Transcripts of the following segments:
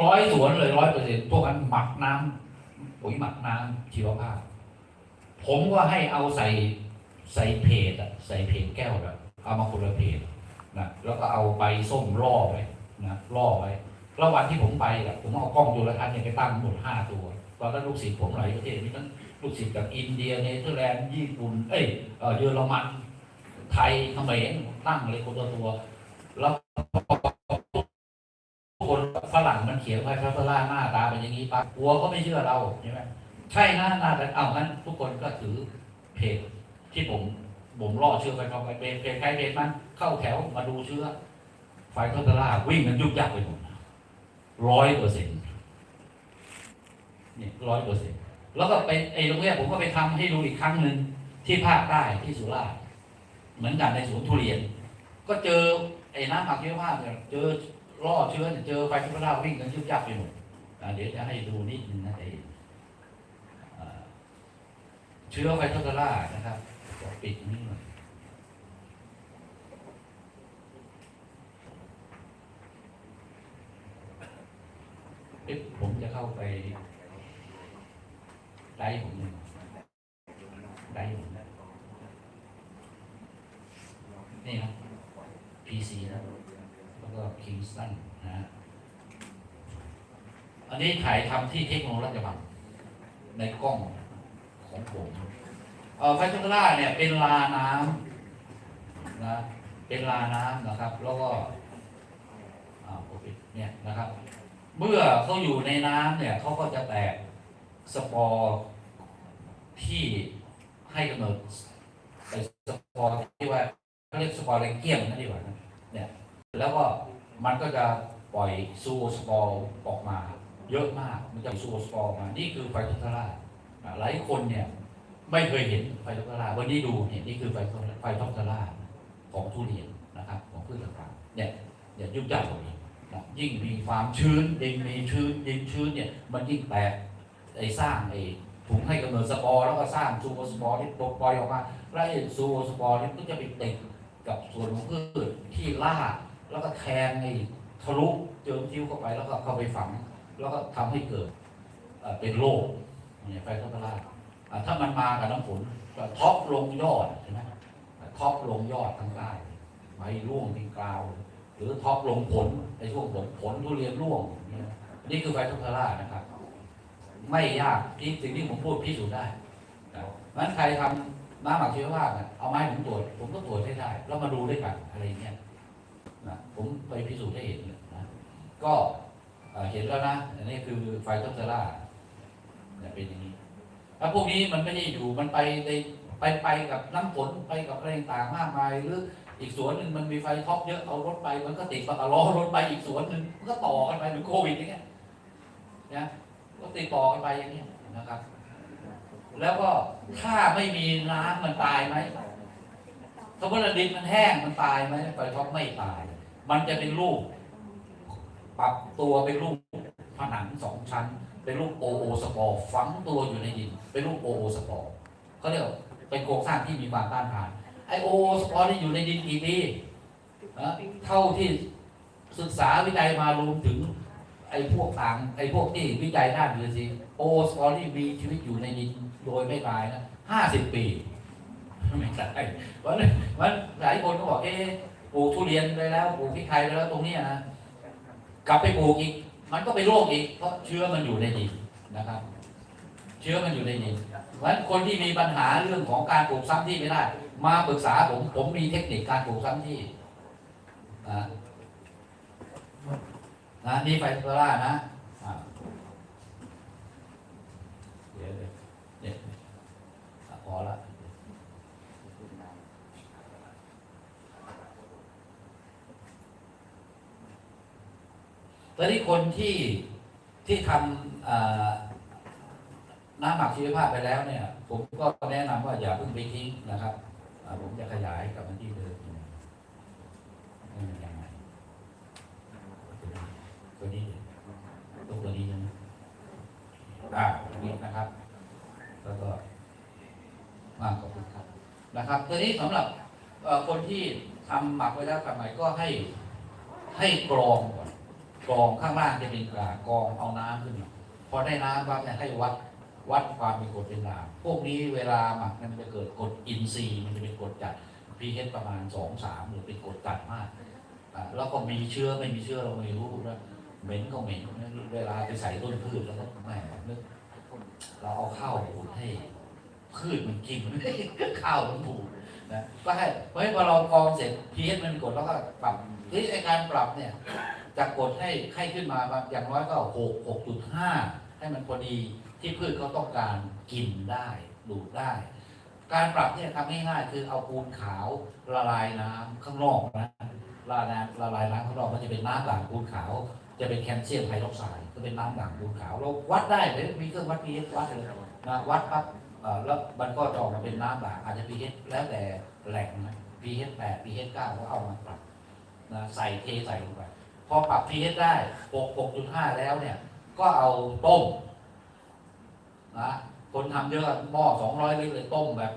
ร้อยสวนเลยร้อยเปอร์เซ็นต์พวกนั้นหมักน้ำปุ๋ยหมักน้ำชีวภาพ ผมก็ให้เอาใส่ใส่เพจอะใส่เพจแก้วอะเอามาคนละเพจนะแล้วก็เอาใบส้มล่อไว้นะล่อไว้แล้ววันที่ผมไปอะผมเอากล้องจุลทรรศน์เนี่ยไปตั้งหมดห้าตัวตอนนั้นลูกศิษย์ผมหลายประเทศมีทั้งลูกศิษย์จากอินเดียเนเธอร์แลนด์ญี่ปุ่นเอ้ยเออเยอรมันไทยเขมรตั้งเลยคนละตัว แล้ว ฝรั่งมันเขียนไว้พระพล่าหน้าตาเป็นอย่างนี้ปั๊บกลัวก็ไม่เชื่อเราใช่ไหมใช่นะหน้าแต่เอางั้น ทุกคนก็ถือเพจที่ผมผมล่อเชื้อไปเข้าไปเพจเพจใครเพจมันเข้าแถวมาดูเชื้อ ไฟพระพล่าวิ่งกันยุบยับไปหมดร้อยเปอร์เซ็นต์เนี่ยร้อยเปอร์เซ็นต์แล้วก็ไปไอ้ตรงเนี้ผมก็ไปทำให้ดูอีกครั้งหนึ่งที่ภาคใต้ที่สุราษฎร์เหมือนกันในสวนทุเรียน ก็เจอไอ้น้ำผักเชื้อผ้าเนี่ยเจอ ล่อเชื้อเนี่ยเจอไฟทุกราวิ่งกันยุบยับไปหมดเดี๋ยวจะให้ดูนิดนึงนะไอ้อ่าเชื้อไฟทุกรานะครับปิดนี่หน่อยผมจะเข้าไปได้ผมหนึ่งได้ผมนะ นี่นะ PC นะ แล้วก็ Kingston นะ อั นนี้ถ่ายทำที่เทคโนโลยีบังในกล้องของผมเอ่อไฟทุกล่าเนี่ยเป็นลาน้ำนะเป็นลาน้ำนะครับ แล้วก็อ่าผมปิดเนี่ยนะครับ เมื่อเขาอยู่ในน้ำเนี่ยเขาก็จะแตกสปอร์ที่ให้กำเนิดไอ้สปอร์ที่ว่าเขาเรียกสปอร์แรงเกี้ยงนั่นดีกว่านะเนี่ยแล้วก็มันก็จะปล่อยซูสปอร์ออกมา เยอะมาก มันจะซูสปอร์มา นี่คือไฟทุกราอะหลายคนเนี่ยไม่เคยเห็นไฟทุกราวันนี้ดูเนี่ยนี่คือไฟไฟทุกราของทุเรียนนะครับ ของพืชต่างๆเนี่ยอย่ายุบยับตรงนี้นะยิ่งมีความชื้นดินมีชื้นดินชื้นเนี่ยมันยิ่งแตกไอ้สร้างไอ้ถุงให้กำเนิดสปอร์แล้วก็สร้างซูโอสปอร์ที่ปล่อยออกมาแล้วไอ้ซูโอสปอร์นี่ก็จะไปติดกับส่วนของพืชที่ราแล้วก็แทงไอ้ทะลุเจิมทิ้วเข้าไปแล้วก็เข้าไปฝัง แล้วก็ทำให้เกิดเป็นโรคเนี่ยไฟท็อปราอ่าถ้ามันมากับน้ำฝนก็ท็อปลงยอดใช่ไหมท็อปลงยอดทางใต้ใบร่วงทิ้งกลาว หรือท็อปลงผลในช่วงผลผลทุเรียนร่วงเนี่ยนี่คือไฟท็อปรานะครับ ไม่ยากที่สิ่งที่ผมพูดพิสูจน์ได้นะงั้นใครทำน้ำหมักชีวภาพเนี่ยเอาไม้ผมตรวจผมก็ตรวจให้ได้แล้วมาดูด้วยกันอะไรเงี้ยนะผมไปพิสูจน์ให้เห็นนะก็ เห็นแล้วนะ อันนี้คือไฟท็อปเซล่าเนี่ยเป็นอย่างนี้แล้วพวกนี้มันไม่ได้อยู่มันไปในไปไปกับน้ำฝนไปกับอะไรต่างๆมากมายหรืออีกสวนหนึ่งมันมีไฟท็อปเยอะเอารถไป มันก็ติดปากกาล้อรถไปอีกสวนหนึ่งมันก็ต่อกันไปเหมือนโควิดอย่างเงี้ยนะก็ติดต่อกันไปอย่างเงี้ยนะครับ แล้วก็ถ้าไม่มีน้ำมันตายไหมสมมติดินมันแห้งมันตายไหมไฟท็อปไม่ตาย มันจะเป็นรูป ปรับตัวเป็นรูปผนังสองชั้น เป็นรูปโอโอสปอร์ฝังตัวอยู่ในดิน เป็นรูปโอโอสปอร์เขาเรียกเป็นโครงสร้างที่มีความต้านทานไอโอโอสปอร์นี่อยู่ในดินกี่ปีนะเท่าที่ศึกษาวิจัยมารวมถึงไอ้พวกต่างไอ้พวกที่วิจัยด้านอื่นสิโอสปอร์นี่มีชีวิตอยู่ในดินโดยไม่ตายนะห้าสิบปีไม่ตายวันวันหลายคนก็บอกเอ๊ะปลูกทุเรียนไปแล้วปลูกพริกไทยไปแล้วตรงเนี้ยนะ กลับไปปลูกอีก มันก็ไปโรคอีก เพราะเชื้อมันอยู่ในดินนะครับ เชื้อมันอยู่ในดินเพราะฉะนั้นคนที่มีปัญหาเรื่องของการปลูกซ้ำที่ไม่ได้ มาปรึกษาผมผมมีเทคนิคการปลูกซ้ำที่นะนะนี่ไฟโซล่านะอ่าเดี๋ยวเดี๋ยวเดี๋ยวอะพอละ ตอนนี้คนที่ที่ทำน้ำหมักชีวภาพไปแล้วเนี่ย ผมก็แนะนำว่าอย่าเพิ่งไปทิ้งนะครับผมจะขยายกับมาที่เดิมนี่มันยังไงตัวนี้ตัวตัวนี้ใช่ไหมอ่าตรงนี้นะครับ แล้วก็มากขอบคุณครับนะครับตัวนี้สำหรับคนที่ทำหมักไว้แล้วทำไมก็ให้ให้กรองก่ กองข้างล่างจะเป็นกากองเอาน้ำขึ้นพอได้น้ำปั๊บเนี่ยให้วัดวัดความเป็นกรดเป็นด่างพวกนี้เวลาหมักมันจะเกิดกรดอินทรีย์มันจะเป็นกรดจัด pH ประมาณสองสามหรือเป็นกรดจัดมากอะแล้วก็มีเชื้อไม่มีเชื้อเราไม่รู้นะเหม็นก็เหม็นเวลาไปใส่ต้นพืชแล้วก็แหมนึกเราเอาข้าวบูดให้พืชมันกินข้าวมันบูดนะก็ให้เพราะฉะนั้นพอเรากรองเสร็จ pH มันกดแล้วก็ปรับทีนี้ไอการปรับเนี่ย จากดให้ให้ขึ้นมาอย่างน้อยก็หกหกจุดห้าให้มันพอดีที่พืชเขาต้องการกินได้ดูดได้ การปรับเนี่ยทำง่ายๆคือเอาปูนขาวละลายน้ำข้างนอกนะละลายน้ำละลายน้ำข้างนอกมันจะเป็นน้ำด่างปูนขาว จะเป็นแคลเซียมไฮดรอกไซด์ก็เป็นน้ำด่างปูนขาวเราวัดได้เลยมีเครื่องวัด pH วัดเลยนะวัดปั๊บแล้วมันก็จะออกมาเป็นน้ำด่างอาจจะ pH แล้วแต่แหล่งนะ pH 8 pH 9ก็เอามาปรับนะใส่เทใส่ลงไป พอปรับ pH ได้ 6 6.5 แล้วเนี่ย ก็เอาต้มนะคนทำเยอะหม้อ 200 ลิตรเลยต้มแบบ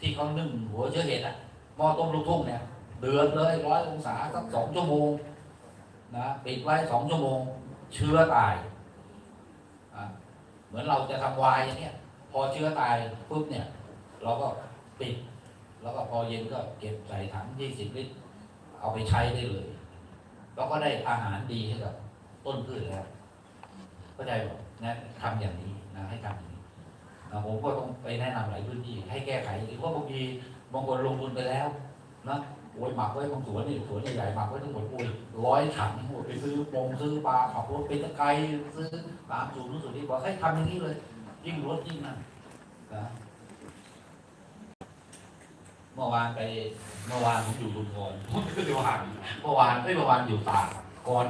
ที่เขานึ่งหัวเชื้อเห็ดอะหม้อต้มลูกทุ่งเนี่ย เดือดเลยร้อยองศาสักสองชั่วโมงนะปิดไว้สองชั่วโมง เชื้อตายอะเหมือนเราจะทำวายอย่างเนี้ยพอเชื้อตายปุ๊บเนี่ย เราก็ปิด แล้วก็พอเย็นก็เก็บใส่ถังยี่สิบลิตร เอาไปใช้ได้เลย แล้วก็ได้อาหารดีให้กับต้นพืชแล้วเข้าใจบอกนะทำอย่างนี้นะให้ทำอย่างนี้นะผมก็ต้องไปแนะนำหลายพื้นที่ให้แก้ไขอย่างนี้เพราะบางทีบางคนลงทุนไปแล้วนะโอ้ยหมักไว้บางสวนนี่สวนใหญ่ๆหมักไว้ทั้งหมดโอ้ยร้อยถังหมดไปซื้อปงซื้อปลาขับรถไปตะไคร้ซื้อตามสูตรนู้นสูตรนี้บอกให้ทำอย่างนี้เลย ยิ่งลดยิ่งนั่นนะ เมื่อวานไปเมื่อวานผมอยู่ลุงพรผมก็อยู่ห่างเมื่อวานไม่เมื่อวานอยู่ตากก่อน